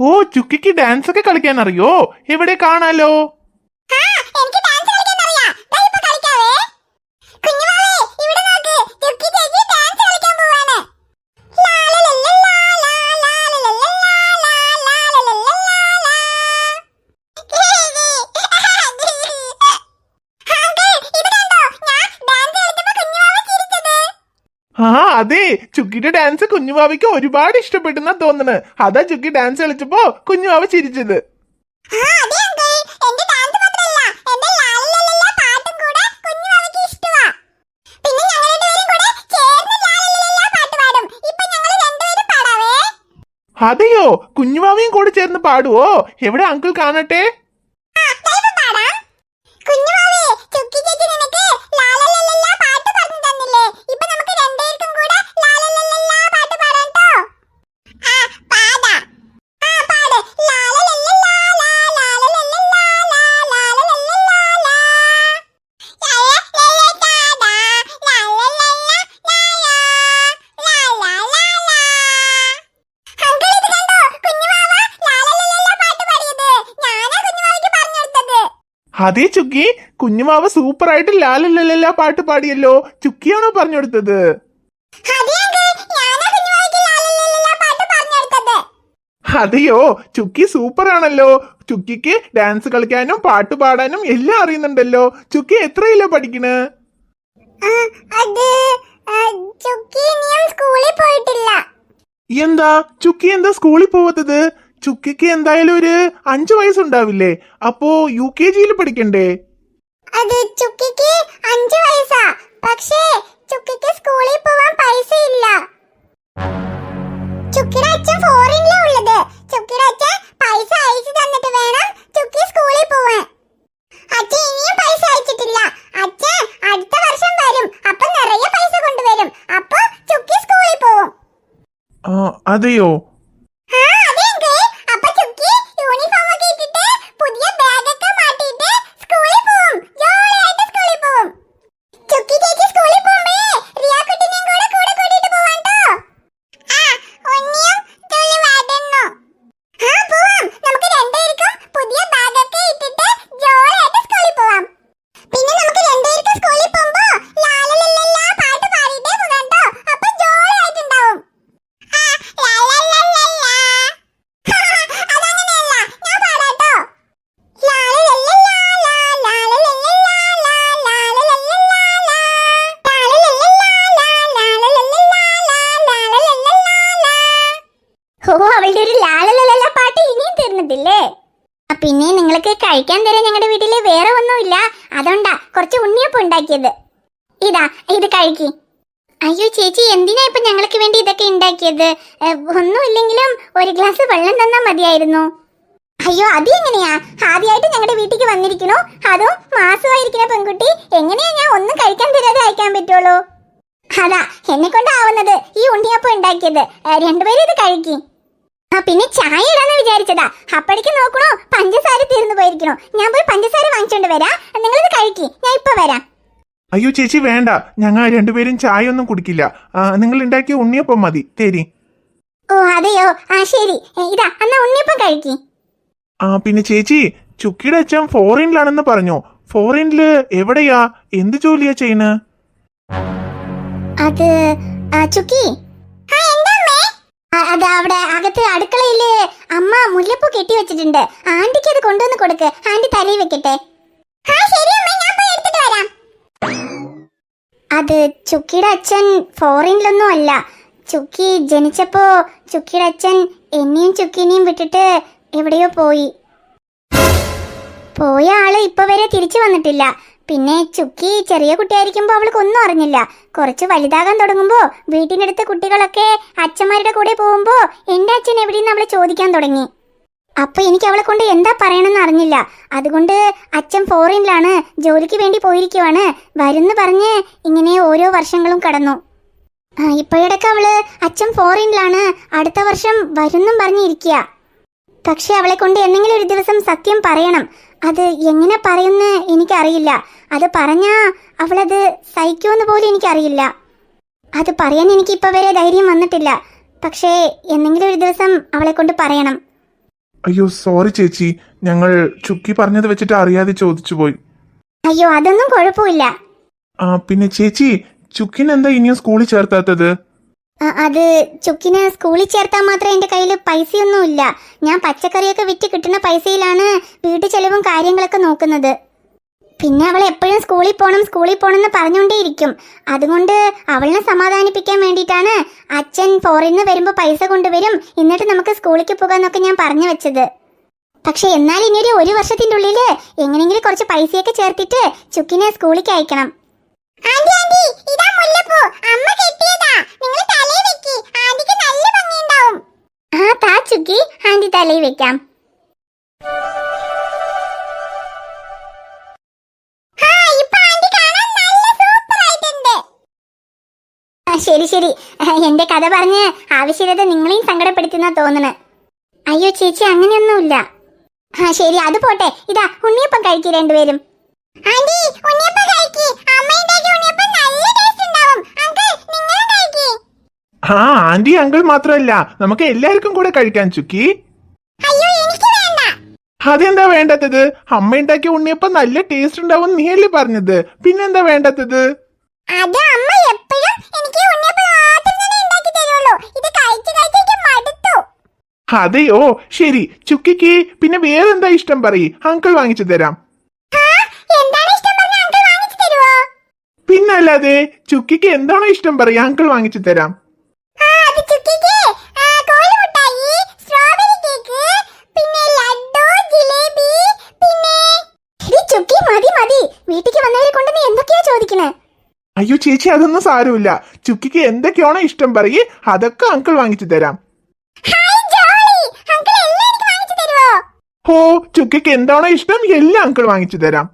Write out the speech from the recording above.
ഓ ചുക്കിക്ക് dance ഒക്കെ കളിക്കാൻ അറിയോ? എവിടെ കാണാലോ? ആ അതെ. ചുക്കിയുടെ ഡാൻസ് കുഞ്ഞുവാവിക്ക് ഒരുപാട് ഇഷ്ടപ്പെട്ടെന്നാ തോന്നണ്. അതാ ചുക്കി ഡാൻസ് കളിച്ചപ്പോ കുഞ്ഞുവാവ് ചിരിച്ചത്. അതെയോ? കുഞ്ഞുവാവയും കൂടെ ചേർന്ന് പാടുവോ? എവിടെ അങ്കിൾ കാണട്ടെ? അതേ ചുക്കി കുഞ്ഞുവാവ സൂപ്പറായിട്ട് ലാലല്ലല്ല പാട്ട് പാടിയല്ലോ. ചുക്കിയാണോ പറഞ്ഞു കൊടുത്തത് അതെയോ? ചുക്കി സൂപ്പർ ആണല്ലോ ചുക്കിക്ക് ഡാൻസ് കളിക്കാനും പാട്ട് പാടാനും എല്ലാം അറിയുന്നുണ്ടല്ലോ. ചുക്കി എത്രയില്ല പഠിക്കണ്? എന്താ? ചുക്കി എന്താ സ്കൂളിൽ പോവാത്തത്? ചുക്കിക്ക് എന്തായാലും ഒരു അഞ്ചു വയസ്സുണ്ടാവില്ലേ? അപ്പോ യു കെ ജിയിൽ പഠിക്കണ്ടേ? അത് ചുക്കിക്ക് അഞ്ചു വയസ്സാ. പക്ഷേ ചുക്കിക്ക് സ്കൂളിൽ പോവാൻ പൈസ ഇല്ല ചുക്കിയുടെ അച്ഛൻ ഫോറിനിലാ ഉള്ളത്. ചുക്കിയുടെ അച്ഛൻ പൈസ അയച്ചു തന്നിട്ട് വേണം ചുക്കി സ്കൂളിൽ പോവാൻ. അച്ഛൻ ഇനിയും പൈസ അയച്ചിട്ടില്ല. അച്ഛൻ അടുത്ത വർഷം വരും. അപ്പൊ നിറയെ പൈസ കൊണ്ടുവരും. അപ്പൊ ചുക്കി സ്കൂളിൽ പോവും. ആ അതെയോ? പിന്നെ നിങ്ങൾക്ക് കഴിക്കാൻ തരാൻ ഞങ്ങളുടെ വീട്ടിൽ വേറെ ഒന്നുമില്ല. അതുകൊണ്ടാ കുറച്ച് ഉണ്ണിയപ്പം ഉണ്ടാക്കിയത്. ഇതാ ഇത് കഴിക്കി. അയ്യോ ചേച്ചി എന്തിനാ ഇപ്പൊ ഞങ്ങൾക്ക് വേണ്ടി ഇതൊക്കെ ഉണ്ടാക്കിയത്? ഒന്നുമില്ലെങ്കിലും ഒരു ഗ്ലാസ് വെള്ളം തന്നാ മതിയായിരുന്നു. അയ്യോ അത് എങ്ങനെയാ? ആദ്യമായിട്ട് ഞങ്ങളുടെ വീട്ടിലേക്ക് വന്നിരിക്കുന്നു. അതും മാസമായിരിക്കുന്ന പെൺകുട്ടി. എങ്ങനെയാ ഞാൻ ഒന്നും കഴിക്കാൻ തരാതെ അയക്കാൻ പറ്റുള്ളൂ? അതാ എന്നെ കൊണ്ടാവുന്നത് ഈ ഉണ്ണിയപ്പം ഉണ്ടാക്കിയത്. രണ്ടുപേരും ഇത് കഴിക്കി. ആ പിന്നെ ചായ ഇടാന്ന് വിചാരിച്ചതാ. അപ്പഴേക്ക് നോക്കണോ? പഞ്ചസാര തീർന്നു പോയിരിക്കണോ? ഞാൻ പോയി പഞ്ചസാര വാങ്ങിച്ചോണ്ട് വരാം. നിങ്ങളിത് കഴിക്കി. ഞാൻ ഇപ്പൊ വരാം. അയ്യോ ചേച്ചി വേണ്ട. ഞങ്ങൾ രണ്ടുപേരും ചായ ഒന്നും കുടിക്കില്ല നിങ്ങൾ ഉണ്ടാക്കിയ ഉണ്ണിയപ്പം മതി. തരി. ഓ അതെയോ? ആ ശരി. ഇതാ അന്നാ ഉണ്ണിയപ്പം കഴിക്കി. ആ പിന്നെ ചേച്ചി ചുക്കിയുടെ അച്ഛൻ ഫോറിനിലാണെന്ന് പറഞ്ഞു. ഫോറിനിൽ എവിടെയാ? എന്ത് ജോലിയാ ചെയ്യുന്നത് അത് ചുക്കി. അത് അവിടെ അകത്ത് അടുക്കളയിൽ അമ്മ മുല്ലപ്പൂ കെട്ടി വെച്ചിട്ടുണ്ട്. ആന്റിക്ക് അത് കൊണ്ടുവന്ന് കൊടുക്ക്. ആന്റി തലയിൽ വെക്കട്ടെ. അത് ചുക്കിയുടെ അച്ഛൻ ഫോറിനിലൊന്നും അല്ല. ചുക്കി ജനിച്ചപ്പോ ചുക്കിയുടെ അച്ഛൻ എന്നെയും ചുക്കിനെയും വിട്ടിട്ട് എവിടെയോ പോയി. പോയ ആൾ ഇപ്പൊ വരെ തിരിച്ചു വന്നിട്ടില്ല. പിന്നെ ചുക്കി ചെറിയ കുട്ടിയായിരിക്കുമ്പോൾ അവൾക്ക് ഒന്നും അറിഞ്ഞില്ല. കുറച്ച് വലുതാകാൻ തുടങ്ങുമ്പോ വീട്ടിനടുത്ത് കുട്ടികളൊക്കെ അച്ഛന്മാരുടെ കൂടെ പോകുമ്പോ എന്റെ അച്ഛൻ എവിടെയെന്ന് അവളെ ചോദിക്കാൻ തുടങ്ങി. അപ്പൊ എനിക്ക് അവളെ കൊണ്ട് എന്താ പറയണമെന്ന് അറിഞ്ഞില്ല. അതുകൊണ്ട് അച്ഛൻ ഫോറിനിലാണ് ജോലിക്ക് വേണ്ടി പോയിരിക്കുവാണ്. വരുന്ന് പറഞ്ഞ് ഇങ്ങനെ ഓരോ വർഷങ്ങളും കടന്നു. ഇപ്പോഴിടക്ക് അവൾ അച്ഛൻ ഫോറിനിലാണ് അടുത്ത വർഷം വരുന്നും പറഞ്ഞിരിക്കുക പക്ഷെ അവളെ കൊണ്ട് എന്തെങ്കിലും ഒരു ദിവസം സത്യം പറയണം. അത് എങ്ങനെ പറയുമെന്ന് എനിക്കറിയില്ല. അത് പറഞ്ഞാ അവളത് സഹിക്കുമെന്ന് പോലും എനിക്കറിയില്ല. അത് പറയാൻ എനിക്ക് ഇപ്പൊ വരെ ധൈര്യം വന്നിട്ടില്ല. പക്ഷേ എന്തെങ്കിലും ഒരു ദിവസം അവളെ കൊണ്ട് പറയണം. അയ്യോ സോറി ചേച്ചി. ഞങ്ങൾ ചുക്കി പറഞ്ഞത് വെച്ചിട്ട് അറിയാതെ ചോദിച്ചു പോയി അയ്യോ അതൊന്നും കുഴപ്പമില്ല. ആ പിന്നെ ചേച്ചി ചുക്കിനെന്താ ഇനിയും സ്കൂളിൽ ചേർത്താത്തത്? അത് ചുക്കിനെ സ്കൂളിൽ ചേർത്താൽ മാത്രം എന്റെ കയ്യിൽ പൈസയൊന്നുമില്ല. ഞാൻ പച്ചക്കറിയൊക്കെ വിറ്റ് കിട്ടുന്ന പൈസയിലാണ് വീട്ടു ചെലവും കാര്യങ്ങളൊക്കെ നോക്കുന്നത്. പിന്നെ അവൾ എപ്പോഴും സ്കൂളിൽ പോകണം സ്കൂളിൽ പോകണം എന്ന് പറഞ്ഞുകൊണ്ടേയിരിക്കും. അതുകൊണ്ട് അവളിനെ സമാധാനിപ്പിക്കാൻ വേണ്ടിയിട്ടാണ് അച്ഛൻ ഫോറിന്ന് വരുമ്പോൾ പൈസ കൊണ്ടുവരും എന്നിട്ട് നമുക്ക് സ്കൂളിലേക്ക് പോകാമെന്നൊക്കെ ഞാൻ പറഞ്ഞു വെച്ചത്. പക്ഷെ എന്നാൽ ഇനിയൊരു ഒരു വർഷത്തിന്റെ ഉള്ളിൽ എങ്ങനെയെങ്കിലും കുറച്ച് പൈസയൊക്കെ ചേർത്തിട്ട് ചുക്കിനെ സ്കൂളിലേക്ക് അയക്കണം. ആന്റി ആന്റി ഇതാ മുല്ലപ്പൂ. അമ്മ കെട്ടിയതാ. നല്ല ആ താ ചുക്കി ആന്റി തലയിൽ വെക്കാം. ശരി ശരി. എന്റെ കഥ പറഞ്ഞ് ആവശ്യകത നിങ്ങളെയും സങ്കടപ്പെടുത്തുന്ന തോന്നണ്. അയ്യോ ചേച്ചി അങ്ങനെയൊന്നുമില്ല. ആ ശരി അത് പോട്ടെ. ഇതാ ഉണ്ണിയപ്പം കഴിക്കി രണ്ടുപേരും. ആന്റി ഉണ്ണിയപ്പം കഴിക്കി. അമ്മയുണ്ടാക്കിയ ഉണ്ണിയപ്പം നല്ല ടേസ്റ്റ് ഉണ്ടാവും അങ്കിൾ നിങ്ങളും കഴിക്കി ആ ആന്റി അങ്കിൾ മാത്രമല്ല നമുക്ക് എല്ലാവർക്കും കൂടെ കഴിക്കാൻ ചുക്കി. അതെന്താ വേണ്ടാത്തത്? അമ്മ ഉണ്ടാക്കിയ ഉണ്ണിയപ്പം നല്ല ടേസ്റ്റ് ഉണ്ടാവും നീയല്ലേ പറഞ്ഞത്. പിന്നെന്താ വേണ്ടാത്തത്? അതെയോ ശരി. ചുക്കിക്ക് പിന്നെ വേറെന്താ ഇഷ്ടം പറയ്? അങ്കിൾ വാങ്ങിച്ചു തരാം. പിന്നല്ലാതെ ചുക്കിക്ക് എന്താണോ ഇഷ്ടം പറയ്? അങ്കിൾ വാങ്ങിച്ചു തരാം ആ അത് ചുക്കിക്ക് ആ, കോലുമുട്ടായി സ്ട്രോബെറി കേക്ക് പിന്നെ ലഡ്ഡു ജിലേബി പിന്നെ എടി ചുക്കി മതി മതി വീട്ടിക്ക് വന്നവരെ കൊണ്ട് നീ എന്തൊക്കെയാ ചോദിക്കണേ അയ്യോ ചേച്ചി അതൊന്നും സാരമില്ല. ചുക്കിക്ക് എന്തൊക്കെയാണോ ഇഷ്ടം പറയ് അതൊക്കെ അങ്കിൾ വാങ്ങിച്ചു തരാം. ഹോ ഓ ചുക്കിക്ക് എന്താണോ ഇഷ്ടം എല്ലാം അങ്കിൾ വാങ്ങിച്ചു തരാം.